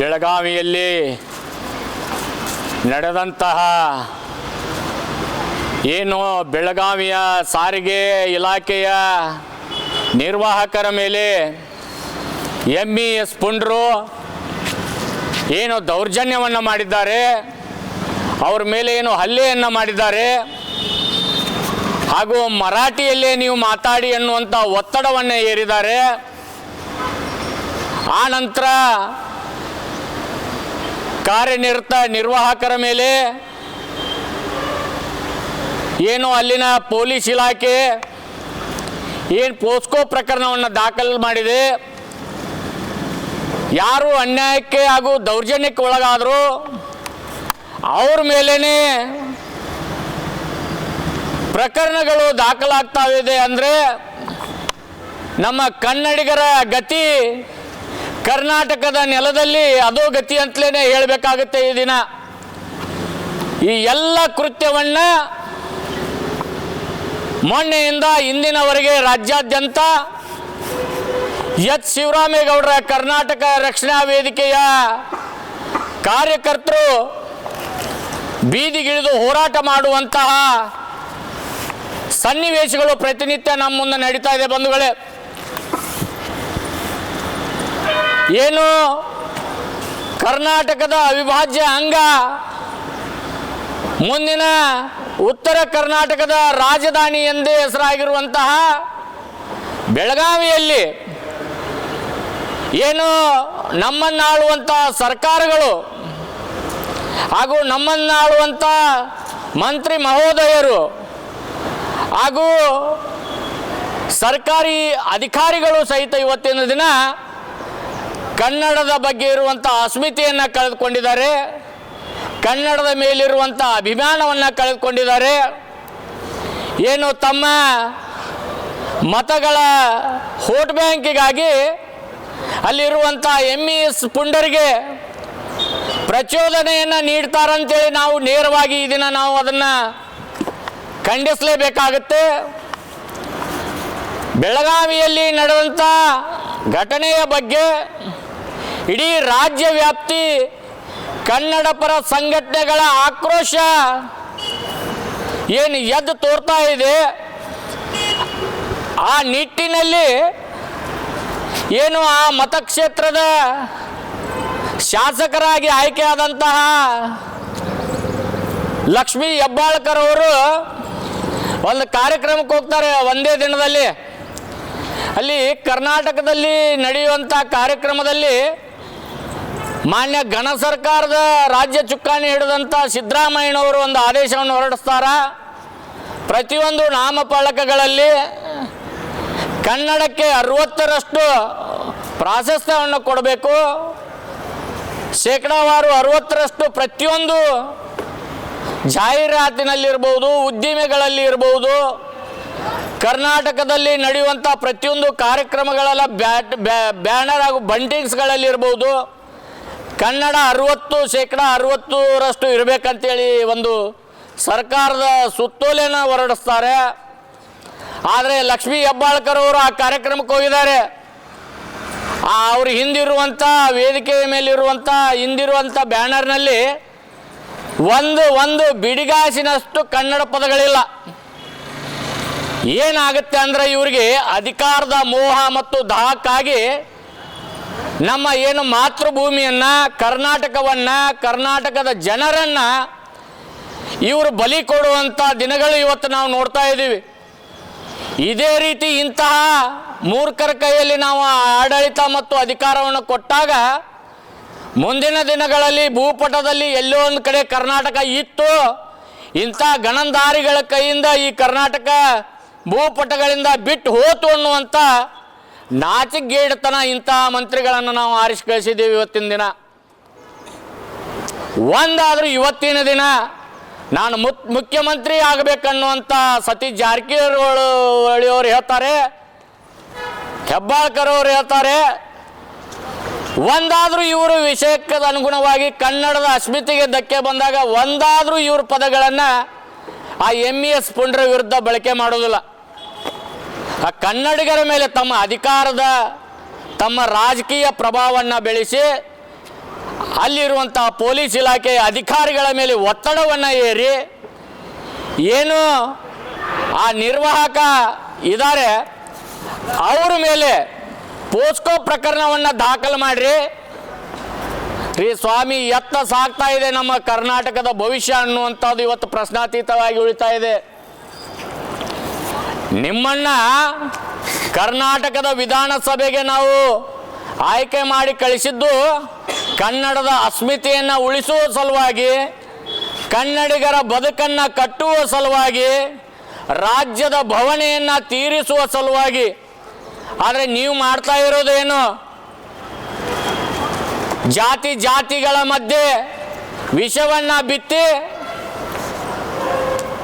ಬೆಳಗಾವಿಯಲ್ಲಿ ನಡೆದಂತಹ ಏನು ಬೆಳಗಾವಿಯ ಸಾರಿಗೆ ಇಲಾಖೆಯ ನಿರ್ವಾಹಕರ ಮೇಲೆ ಎಂ ಇ ಎಸ್ ಪುಂಡ್ರು ಏನು ದೌರ್ಜನ್ಯವನ್ನು ಮಾಡಿದ್ದಾರೆ, ಅವ್ರ ಮೇಲೆ ಏನು ಹಲ್ಲೆಯನ್ನು ಮಾಡಿದ್ದಾರೆ, ಹಾಗೂ ಮರಾಠಿಯಲ್ಲೇ ನೀವು ಮಾತಾಡಿ ಅನ್ನುವಂಥ ಒತ್ತಡವನ್ನು ಏರಿದ್ದಾರೆ. ಆ ನಂತರ ಕಾರ್ಯನಿರತ ನಿರ್ವಾಹಕರ ಮೇಲೆ ಏನು ಅಲ್ಲಿನ ಪೊಲೀಸ್ ಇಲಾಖೆ ಏನು ಪೋಸ್ಕೋ ಪ್ರಕರಣವನ್ನು ದಾಖಲು ಮಾಡಿದೆ. ಯಾರು ಅನ್ಯಾಯಕ್ಕೆ ಹಾಗೂ ದೌರ್ಜನ್ಯಕ್ಕೆ ಒಳಗಾದರೂ ಅವ್ರ ಮೇಲೇ ಪ್ರಕರಣಗಳು ದಾಖಲಾಗ್ತಾ ಇದೆ ಅಂದರೆ ನಮ್ಮ ಕನ್ನಡಿಗರ ಗತಿ ಕರ್ನಾಟಕದ ನೆಲದಲ್ಲಿ ಅದೋ ಗತಿ ಅಂತಲೇ ಹೇಳಬೇಕಾಗುತ್ತೆ ಈ ದಿನ. ಈ ಎಲ್ಲ ಕೃತ್ಯವನ್ನು ಮೊನ್ನೆಯಿಂದ ಇಂದಿನವರೆಗೆ ರಾಜ್ಯಾದ್ಯಂತ ಎಚ್. ಶಿವರಾಮೇಗೌಡರ ಕರ್ನಾಟಕ ರಕ್ಷಣಾ ವೇದಿಕೆಯ ಕಾರ್ಯಕರ್ತರು ಬೀದಿಗಿಳಿದು ಹೋರಾಟ ಮಾಡುವಂತಹ ಸನ್ನಿವೇಶಗಳು ಪ್ರತಿನಿತ್ಯ ನಮ್ಮ ಮುಂದೆ ನಡೀತಾ ಇದೆ ಬಂಧುಗಳೇ. ಏನು? ಕರ್ನಾಟಕದ ಅವಿಭಾಜ್ಯ ಅಂಗ. ಮುಂದಿನ ಉತ್ತರ ಕರ್ನಾಟಕದ ರಾಜಧಾನಿ ಎಂದೇ ಹೆಸರಾಗಿರುವಂತಹ ಬೆಳಗಾವಿಯಲ್ಲಿ ಏನು ನಮ್ಮನ್ನಾಳುವಂಥ ಸರ್ಕಾರಗಳು ಹಾಗೂ ನಮ್ಮನ್ನಾಳುವಂಥ ಮಂತ್ರಿ ಮಹೋದಯರು ಹಾಗೂ ಸರ್ಕಾರಿ ಅಧಿಕಾರಿಗಳು ಸಹಿತ ಇವತ್ತಿನ ದಿನ ಕನ್ನಡದ ಬಗ್ಗೆ ಇರುವಂಥ ಅಸ್ಮಿತೆಯನ್ನು ಕಳೆದುಕೊಂಡಿದ್ದಾರೆ. ಕನ್ನಡದ ಮೇಲಿರುವಂಥ ಅಭಿಮಾನವನ್ನು ಕಳೆದುಕೊಂಡಿದ್ದಾರೆ. ಏನು ತಮ್ಮ ಮತಗಳ ಹೋಟ್ ಬ್ಯಾಂಕಿಗಾಗಿ ಅಲ್ಲಿರುವಂಥ ಎಂ ಇ ಎಸ್ ಪುಂಡರಿಗೆ ಪ್ರಚೋದನೆಯನ್ನು ನೀಡ್ತಾರಂತೇಳಿ ನಾವು ನೇರವಾಗಿ ಈ ನಾವು ಅದನ್ನು ಖಂಡಿಸಲೇಬೇಕಾಗುತ್ತೆ. ಬೆಳಗಾವಿಯಲ್ಲಿ ನಡೆದಂಥ ಘಟನೆಯ ಬಗ್ಗೆ ಇಡೀ ರಾಜ್ಯ ವ್ಯಾಪ್ತಿ ಕನ್ನಡ ಪರ ಸಂಘಟನೆಗಳ ಆಕ್ರೋಶ ಏನು ಎದ್ದು ತೋರ್ತಾ ಇದೆ? ಆ ನಿಟ್ಟಿನಲ್ಲಿ ಏನು ಆ ಮತಕ್ಷೇತ್ರದ ಶಾಸಕರಾಗಿ ಆಯ್ಕೆಯಾದಂತಹ ಲಕ್ಷ್ಮೀ ಹೆಬ್ಬಾಳ್ಕರ್ ಅವರು ಒಂದು ಕಾರ್ಯಕ್ರಮಕ್ಕೆ ಹೋಗ್ತಾರೆ ಒಂದೇ ದಿನದಲ್ಲಿ. ಅಲ್ಲಿ ಕರ್ನಾಟಕದಲ್ಲಿ ನಡೆಯುವಂಥ ಕಾರ್ಯಕ್ರಮದಲ್ಲಿ ಮಾನ್ಯ ಗಣ ಸರ್ಕಾರದ ರಾಜ್ಯ ಚುಕ್ಕಾಣಿ ಹಿಡಿದಂಥ ಸಿದ್ದರಾಮಯ್ಯನವರು ಒಂದು ಆದೇಶವನ್ನು ಹೊರಡಿಸ್ತಾರ. ಪ್ರತಿಯೊಂದು ನಾಮಫಲಕಗಳಲ್ಲಿ ಕನ್ನಡಕ್ಕೆ ಅರವತ್ತರಷ್ಟು ಪ್ರಾಶಸ್ತ್ಯವನ್ನು ಕೊಡಬೇಕು. ಶೇಕಡಾವಾರು ಅರವತ್ತರಷ್ಟು ಪ್ರತಿಯೊಂದು ಜಾಹೀರಾತಿನಲ್ಲಿರ್ಬೋದು ಉದ್ದಿಮೆಗಳಲ್ಲಿ ಇರ್ಬೋದು ಕರ್ನಾಟಕದಲ್ಲಿ ನಡೆಯುವಂಥ ಪ್ರತಿಯೊಂದು ಕಾರ್ಯಕ್ರಮಗಳೆಲ್ಲ ಬ್ಯಾಟ್ ಬ್ಯಾನರ್ ಹಾಗೂ ಬಂಟಿಂಗ್ಸ್ಗಳಲ್ಲಿ ಇರ್ಬೋದು ಕನ್ನಡ ಅರುವತ್ತು ಶೇಕಡ ಅರುವತ್ತರಷ್ಟು ಇರಬೇಕಂತೇಳಿ ಒಂದು ಸರ್ಕಾರದ ಸುತ್ತೋಲೆನ ಹೊರಡಿಸ್ತಾರೆ. ಆದರೆ ಲಕ್ಷ್ಮೀ ಹೆಬ್ಬಾಳ್ಕರ್ ಅವರು ಆ ಕಾರ್ಯಕ್ರಮಕ್ಕೆ ಹೋಗಿದ್ದಾರೆ. ಅವ್ರ ಹಿಂದಿರುವಂಥ ವೇದಿಕೆಯ ಮೇಲಿರುವಂಥ ಹಿಂದಿರುವಂಥ ಬ್ಯಾನರ್ನಲ್ಲಿ ಒಂದು ಒಂದು ಬಿಡಿಗಾಸಿನಷ್ಟು ಕನ್ನಡ ಪದಗಳಿಲ್ಲ. ಏನಾಗುತ್ತೆ ಅಂದರೆ ಇವರಿಗೆ ಅಧಿಕಾರದ ಮೋಹ ಮತ್ತು ದಾಹಕ್ಕಾಗಿ ನಮ್ಮ ಏನು ಮಾತೃಭೂಮಿಯನ್ನು, ಕರ್ನಾಟಕವನ್ನು, ಕರ್ನಾಟಕದ ಜನರನ್ನು ಇವರು ಬಲಿ ಕೊಡುವಂಥ ದಿನಗಳು ಇವತ್ತು ನಾವು ನೋಡ್ತಾ ಇದ್ದೀವಿ. ಇದೇ ರೀತಿ ಇಂತಹ ಮೂರ್ಖರ ಕೈಯಲ್ಲಿ ನಾವು ಆಡಳಿತ ಮತ್ತು ಅಧಿಕಾರವನ್ನು ಕೊಟ್ಟಾಗ ಮುಂದಿನ ದಿನಗಳಲ್ಲಿ ಭೂಪಟದಲ್ಲಿ ಎಲ್ಲೋ ಒಂದು ಕಡೆ ಕರ್ನಾಟಕ ಇತ್ತು. ಇಂಥ ಗಣಂದಾರಿಗಳ ಕೈಯಿಂದ ಈ ಕರ್ನಾಟಕ ಭೂಪಟಗಳಿಂದ ಬಿಟ್ಟು ಹೋತು ಅನ್ನುವಂಥ ನಾಚಿಗೇಡತನ ಇಂತಹ ಮಂತ್ರಿಗಳನ್ನು ನಾವು ಆರಿಸಿ ಕಳಿಸಿದ್ದೀವಿ ಇವತ್ತಿನ ದಿನ. ಒಂದಾದರೂ ಇವತ್ತಿನ ದಿನ ನಾನು ಮುತ್, ಮುಖ್ಯಮಂತ್ರಿ ಆಗಬೇಕನ್ನುವಂಥ ಸತೀಶ್ ಜಾರಕಿಹೊಳಿ ಅವರು ಹೇಳ್ತಾರೆ, ಹೆಬ್ಬಾಳ್ಕರ್ ಅವರು ಹೇಳ್ತಾರೆ, ಒಂದಾದರೂ ಇವರು ವಿಷಯಕ್ಕೆ ಅನುಗುಣವಾಗಿ ಕನ್ನಡದ ಅಸ್ಮಿತೆಗೆ ಧಕ್ಕೆ ಬಂದಾಗ ಒಂದಾದರೂ ಇವ್ರ ಪದಗಳನ್ನು ಆ ಎಂ ಇ ಎಸ್ ಪುಂಡ್ರ ವಿರುದ್ಧ ಬಳಕೆ ಮಾಡೋದಿಲ್ಲ. ಆ ಕನ್ನಡಿಗರ ಮೇಲೆ ತಮ್ಮ ಅಧಿಕಾರದ, ತಮ್ಮ ರಾಜಕೀಯ ಪ್ರಭಾವವನ್ನು ಬೆಳೆಸಿ ಅಲ್ಲಿರುವಂಥ ಪೊಲೀಸ್ ಇಲಾಖೆಯ ಅಧಿಕಾರಿಗಳ ಮೇಲೆ ಒತ್ತಡವನ್ನು ಏರಿ ಏನು ಆ ನಿರ್ವಾಹಕ ಇದ್ದಾರೆ ಅವರ ಮೇಲೆ ಪೋಸ್ಕೋ ಪ್ರಕರಣವನ್ನು ದಾಖಲು ಮಾಡಿರಿ. ರೀ ಸ್ವಾಮಿ ಎತ್ತ ಸಾಕ್ತಾ ಇದೆ ನಮ್ಮ ಕರ್ನಾಟಕದ ಭವಿಷ್ಯ ಅನ್ನುವಂಥದ್ದು ಇವತ್ತು ಪ್ರಶ್ನಾತೀತವಾಗಿ ಉಳಿತಾ ಇದೆ. ನಿಮ್ಮನ್ನ ಕರ್ನಾಟಕದ ವಿಧಾನಸಭೆಗೆ ನಾವು ಆಯ್ಕೆ ಮಾಡಿ ಕಳಿಸಿದ್ದು ಕನ್ನಡದ ಅಸ್ಮಿತೆಯನ್ನು ಉಳಿಸುವ ಸಲುವಾಗಿ, ಕನ್ನಡಿಗರ ಬದುಕನ್ನು ಕಟ್ಟುವ ಸಲುವಾಗಿ, ರಾಜ್ಯದ ಭವನೆಯನ್ನು ತೀರಿಸುವ ಸಲುವಾಗಿ. ಆದರೆ ನೀವು ಮಾಡ್ತಾ ಇರೋದೇನು? ಜಾತಿ ಜಾತಿಗಳ ಮಧ್ಯೆ ವಿಷವನ್ನು ಬಿತ್ತಿ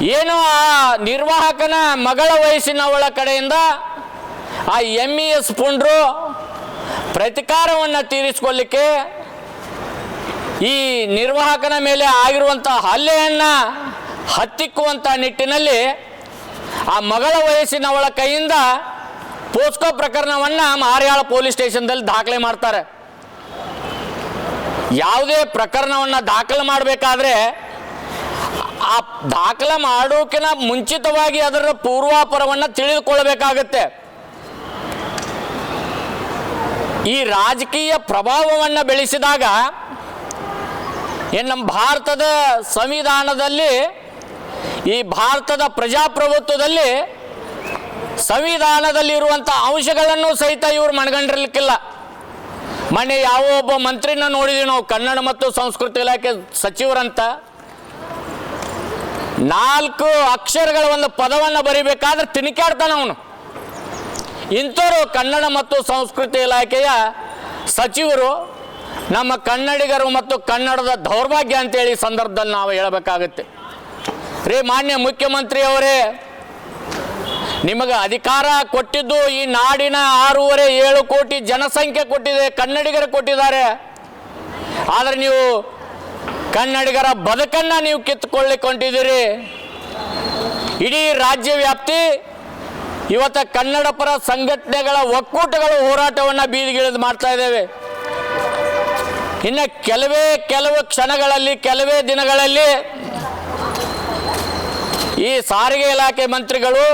ಏನು ಆ ನಿರ್ವಾಹಕನ ಮಗಳ ವಯಸ್ಸಿನವಳ ಕಡೆಯಿಂದ ಆ ಎಂ ಇ ಎಸ್ ಪುಂಡ್ರು ಪ್ರತಿಕಾರವನ್ನು ತೀರಿಸಿಕೊಳ್ಳಿಕ್ಕೆ ಈ ನಿರ್ವಾಹಕನ ಮೇಲೆ ಆಗಿರುವಂಥ ಹಲ್ಲೆಯನ್ನು ಹತ್ತಿಕ್ಕುವಂಥ ನಿಟ್ಟಿನಲ್ಲಿ ಆ ಮಗಳ ವಯಸ್ಸಿನವಳ ಕೈಯಿಂದ ಪೋಸ್ಕೋ ಪ್ರಕರಣವನ್ನು ಮಾರಿಯಾಳ ಪೊಲೀಸ್ ಸ್ಟೇಷನ್ದಲ್ಲಿ ದಾಖಲೆ ಮಾಡ್ತಾರೆ. ಯಾವುದೇ ಪ್ರಕರಣವನ್ನು ದಾಖಲು ಮಾಡಬೇಕಾದ್ರೆ ಆ ದಾಖಲೆ ಮಾಡೋಕಿನ ಮುಂಚಿತವಾಗಿ ಅದರ ಪೂರ್ವಾಪರವನ್ನು ತಿಳಿದುಕೊಳ್ಳಬೇಕಾಗತ್ತೆ. ಈ ರಾಜಕೀಯ ಪ್ರಭಾವವನ್ನು ಬೆಳೆಸಿದಾಗ, ಏನು ನಮ್ಮ ಭಾರತದ ಸಂವಿಧಾನದಲ್ಲಿ, ಈ ಭಾರತದ ಪ್ರಜಾಪ್ರಭುತ್ವದಲ್ಲಿ ಸಂವಿಧಾನದಲ್ಲಿರುವಂಥ ಅಂಶಗಳನ್ನು ಸಹಿತ ಇವರು ಮನಗಂಡಿರ್ಲಿಕ್ಕಿಲ್ಲ. ಮೊನ್ನೆ ಯಾವ ಒಬ್ಬ ಮಂತ್ರಿನ ನೋಡಿದ್ವಿ ನಾವು, ಕನ್ನಡ ಮತ್ತು ಸಂಸ್ಕೃತಿ ಇಲಾಖೆ ಸಚಿವರಂತ. ನಾಲ್ಕು ಅಕ್ಷರಗಳ ಒಂದು ಪದವನ್ನು ಬರಿಬೇಕಾದ್ರೆ ತಿಣಿಕಾಡ್ತಾನೆ ಅವನು. ಇಂಥವರು ಕನ್ನಡ ಮತ್ತು ಸಂಸ್ಕೃತಿ ಇಲಾಖೆಯ ಸಚಿವರು ನಮ್ಮ ಕನ್ನಡಿಗರು ಮತ್ತು ಕನ್ನಡದ ದೌರ್ಭಾಗ್ಯ ಅಂತೇಳಿ ಸಂದರ್ಭದಲ್ಲಿ ನಾವು ಹೇಳಬೇಕಾಗತ್ತೆ. ರೀ, ಮಾನ್ಯ ಮುಖ್ಯಮಂತ್ರಿ ಅವರೇ, ನಿಮಗೆ ಅಧಿಕಾರ ಕೊಟ್ಟಿದ್ದು ಈ ನಾಡಿನ ಆರೂವರೆ ಏಳು ಕೋಟಿ ಜನಸಂಖ್ಯೆ ಕೊಟ್ಟಿದೆ, ಕನ್ನಡಿಗರು ಕೊಟ್ಟಿದ್ದಾರೆ. ಆದರೆ ನೀವು ಕನ್ನಡಿಗರ ಬದುಕನ್ನ ನೀವು ಕಿತ್ತುಕೊಳ್ಳಿಕೊಂಡಿದ್ದೀರಿ. ಇಡೀ ರಾಜ್ಯ ವ್ಯಾಪ್ತಿ ಇವತ್ತು ಕನ್ನಡ ಪರ ಸಂಘಟನೆಗಳ ಒಕ್ಕೂಟಗಳು ಹೋರಾಟವನ್ನು ಬೀದಿಗಿಳಿದು ಮಾಡ್ತಾ ಇದ್ದೇವೆ. ಇನ್ನು ಕೆಲವೇ ಕೆಲವು ಕ್ಷಣಗಳಲ್ಲಿ, ಕೆಲವೇ ದಿನಗಳಲ್ಲಿ ಈ ಸಾರಿಗೆ ಇಲಾಖೆ ಮಂತ್ರಿಗಳು,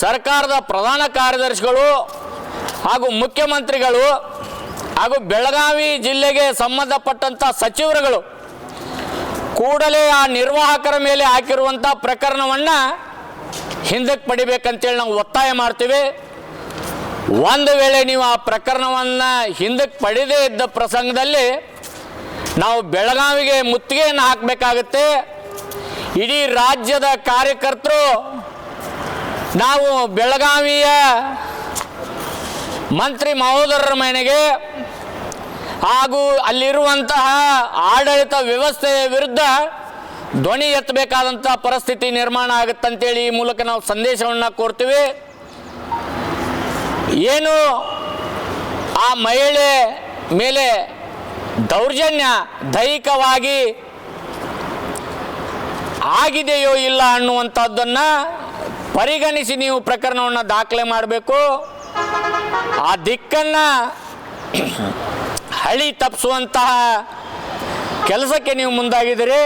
ಸರ್ಕಾರದ ಪ್ರಧಾನ ಕಾರ್ಯದರ್ಶಿಗಳು ಹಾಗೂ ಮುಖ್ಯಮಂತ್ರಿಗಳು ಹಾಗೂ ಬೆಳಗಾವಿ ಜಿಲ್ಲೆಗೆ ಸಂಬಂಧಪಟ್ಟಂಥ ಸಚಿವರುಗಳು ಕೂಡಲೇ ಆ ನಿರ್ವಾಹಕರ ಮೇಲೆ ಹಾಕಿರುವಂಥ ಪ್ರಕರಣವನ್ನು ಹಿಂದಕ್ಕೆ ಪಡಿಬೇಕಂತೇಳಿ ನಾವು ಒತ್ತಾಯ ಮಾಡ್ತೀವಿ. ಒಂದು ವೇಳೆ ನೀವು ಆ ಪ್ರಕರಣವನ್ನು ಹಿಂದಕ್ಕೆ ಪಡೆದೇ ಇದ್ದ ಪ್ರಸಂಗದಲ್ಲಿ ನಾವು ಬೆಳಗಾವಿಗೆ ಮುತ್ತಿಗೆಯನ್ನು ಹಾಕಬೇಕಾಗುತ್ತೆ. ಇಡೀ ರಾಜ್ಯದ ಕಾರ್ಯಕರ್ತರು ನಾವು ಬೆಳಗಾವಿಯ ಮಂತ್ರಿ ಮಹೋದರರ ಮನೆಗೆ ಹಾಗೂ ಅಲ್ಲಿರುವಂತಹ ಆಡಳಿತ ವ್ಯವಸ್ಥೆಯ ವಿರುದ್ಧ ಧ್ವನಿ ಎತ್ತಬೇಕಾದಂಥ ಪರಿಸ್ಥಿತಿ ನಿರ್ಮಾಣ ಆಗುತ್ತಂತೇಳಿ ಈ ಮೂಲಕ ನಾವು ಸಂದೇಶವನ್ನು ಕೋರ್ತೀವಿ ಏನು ಆ ಮಹಿಳೆ ಮೇಲೆ ದೌರ್ಜನ್ಯ ದೈಹಿಕವಾಗಿ ಆಗಿದೆಯೋ ಇಲ್ಲ ಅನ್ನುವಂಥದ್ದನ್ನು ಪರಿಗಣಿಸಿ ನೀವು ಪ್ರಕರಣವನ್ನು ದಾಖಲೆ ಮಾಡಬೇಕು. ಆ ದಿಕ್ಕನ್ನು ಹಳಿ ತಪ್ಪಿಸುವಂತಹ ಕೆಲಸಕ್ಕೆ ನೀವು ಮುಂದಾಗಿದ್ದೀರಿ.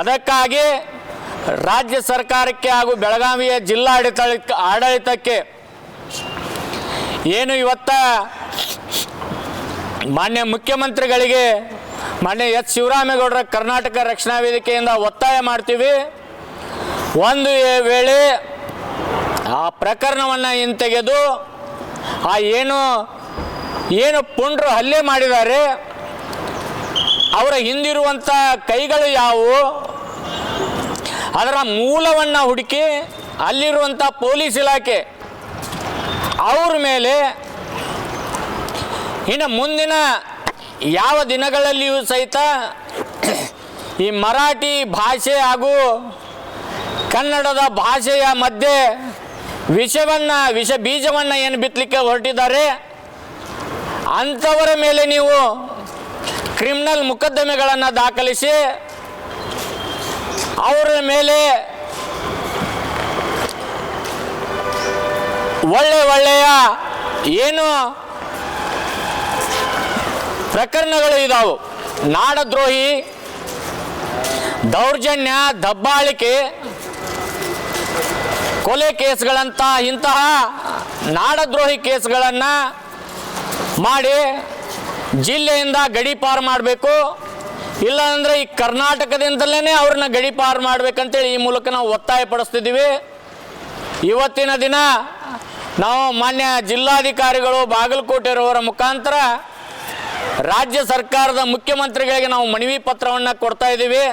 ಅದಕ್ಕಾಗಿ ರಾಜ್ಯ ಸರ್ಕಾರಕ್ಕೆ ಹಾಗೂ ಬೆಳಗಾವಿಯ ಜಿಲ್ಲಾಡಳಿತ ಆಡಳಿತಕ್ಕೆ ಏನು ಇವತ್ತ ಮಾನ್ಯ ಮುಖ್ಯಮಂತ್ರಿಗಳಿಗೆ, ಮಾನ್ಯ ಎಚ್. ಶಿವರಾಮೇಗೌಡರ ಕರ್ನಾಟಕ ರಕ್ಷಣಾ ವೇದಿಕೆಯಿಂದ ಒತ್ತಾಯ ಮಾಡ್ತೀವಿ. ಒಂದು ವೇಳೆ ಆ ಪ್ರಕರಣವನ್ನು ಹಿಂತೆಗೆದು, ಆ ಏನು ಏನು ಪುಂಡ್ರು ಹಲ್ಲೆ ಮಾಡಿದ್ದಾರೆ, ಅವರ ಹಿಂದಿರುವಂಥ ಕೈಗಳು ಯಾವುವು? ಅದರ ಮೂಲವನ್ನು ಹುಡುಕಿ ಅಲ್ಲಿರುವಂಥ ಪೊಲೀಸ್ ಇಲಾಖೆ ಅವ್ರ ಮೇಲೆ ಇನ್ನು ಮುಂದಿನ ಯಾವ ದಿನಗಳಲ್ಲಿಯೂ ಸಹಿತ ಈ ಮರಾಠಿ ಭಾಷೆ ಹಾಗೂ ಕನ್ನಡದ ಭಾಷೆಯ ಮಧ್ಯೆ ವಿಷವನ್ನು ವಿಷ ಬೀಜವನ್ನು ಏನು ಬಿತ್ತಲಿಕ್ಕೆ ಹೊರಟಿದ್ದಾರೆ? ಅಂಥವರ ಮೇಲೆ ನೀವು ಕ್ರಿಮಿನಲ್ ಮೊಕದ್ದಮೆಗಳನ್ನು ದಾಖಲಿಸಿ ಅವರ ಮೇಲೆ ಒಳ್ಳೆ ಒಳ್ಳೆಯ ಏನು ಪ್ರಕರಣಗಳು ಇದಾವು. ನಾಡದ್ರೋಹಿ, ದೌರ್ಜನ್ಯ, ದಬ್ಬಾಳಿಕೆ, ಕೊಲೆ ಕೇಸ್ಗಳಂತ ಇಂತಹ ನಾಡದ್ರೋಹಿ ಕೇಸ್ಗಳನ್ನು ಮಾಡಿ ಜಿಲ್ಲೆಯಿಂದ ಗಡೀಪಾರು ಮಾಡಬೇಕು. ಇಲ್ಲ ಅಂದರೆ ಈ ಕರ್ನಾಟಕದಿಂದಲೇ ಅವ್ರನ್ನ ಗಡೀಪಾರು ಮಾಡ್ಬೇಕಂತೇಳಿ ಈ ಮೂಲಕ ನಾವು ಒತ್ತಾಯ ಪಡಿಸ್ತಿದ್ದೀವಿ. ಇವತ್ತಿನ ದಿನ ನಾವು ಮಾನ್ಯ ಜಿಲ್ಲಾಧಿಕಾರಿಗಳು ಬಾಗಲಕೋಟೆರವರ ಮುಖಾಂತರ ರಾಜ್ಯ ಸರ್ಕಾರದ ಮುಖ್ಯಮಂತ್ರಿಗಳಿಗೆ ನಾವು ಮನವಿ ಪತ್ರವನ್ನು ಕೊಡ್ತಾ ಇದ್ದೀವಿ.